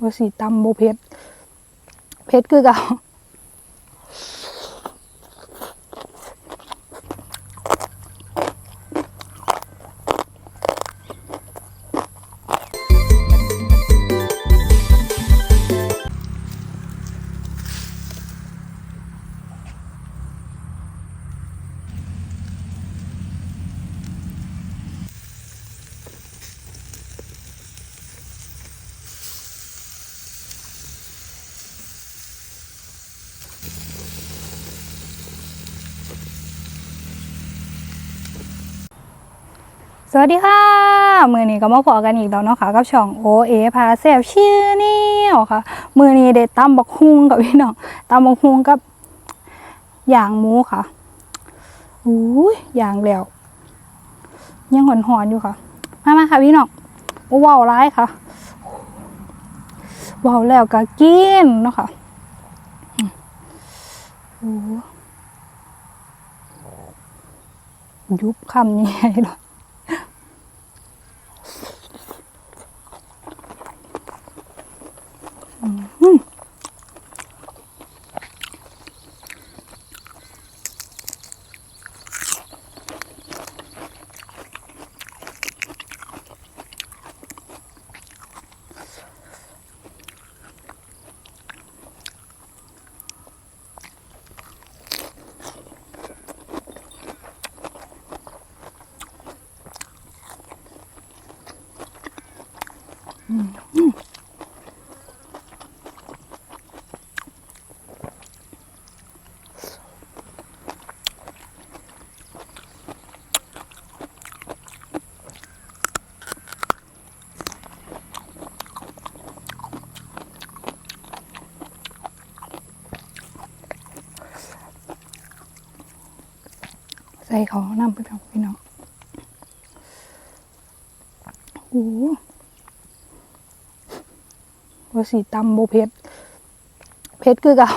ว่าสีตำโบเพชรเพชรคือเก่า สวัสดีค่ะมือนี้ก็มาพอกันอีกแล้วเนาะค่ะกับช่องโอเอพาแซบชื่อนี่ค่ะมือนี้เด็ดตำบักฮุงกับพี่น้องตำบักฮุงกับอย่างหมูค่ะอุ้ยอย่างแล้วยังหอนหอนอยู่ค่ะ มามาค่ะพี่น้องว้าวร้ายค่ะว้าวแล้วก็กินเนาะค่ะโอ้ยุบคำนี้ให้เลย ใส่ขอน้ำไปกับพี่น้องโอ้โหสีตำโบเพชรเพชรคือเก่า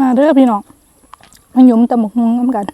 มา เด้อพี่น้องมาหยุมตะหมกงงน้ำกัน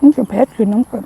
นี่จะเพชรคือน้ำเปิด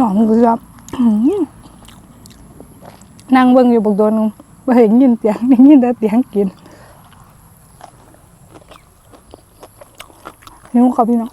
หนองเรือนั่งเบิ่งอยู่บักโดนบ่เห็นยินเสียงได้ยินแต่เสียงกินหิวเขาพี่น้อง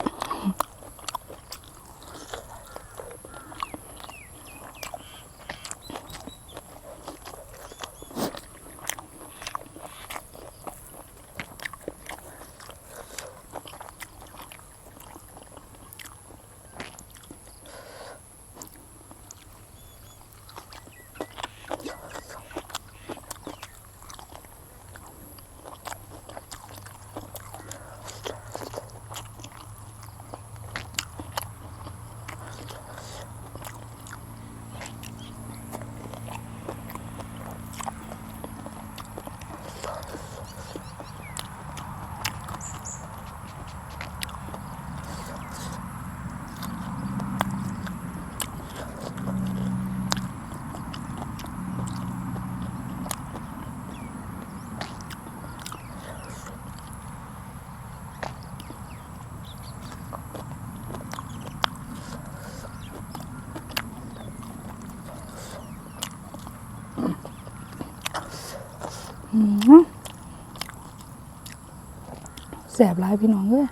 แสบร้ายพี่น้องเลย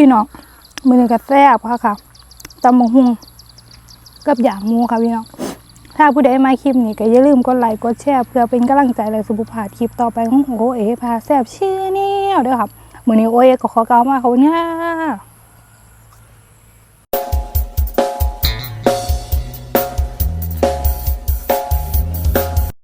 พี่น้องมือนี้ก็แซ่บค่ะค่ะตำบักหุ่งกับอย่างมูค่ะพี่น้องถ้าผู้ใดมาคลิปนี้ก็อย่าลืมกดไลค์กดแชร์เพื่อเป็นกำลังใจเลยสุภาพคลิปต่อไปของโอเอพาแซ่บชื่อเนี่เด้อครับมือนี้โอเอก็ขอกล่าวมาขอบคุณค่ะ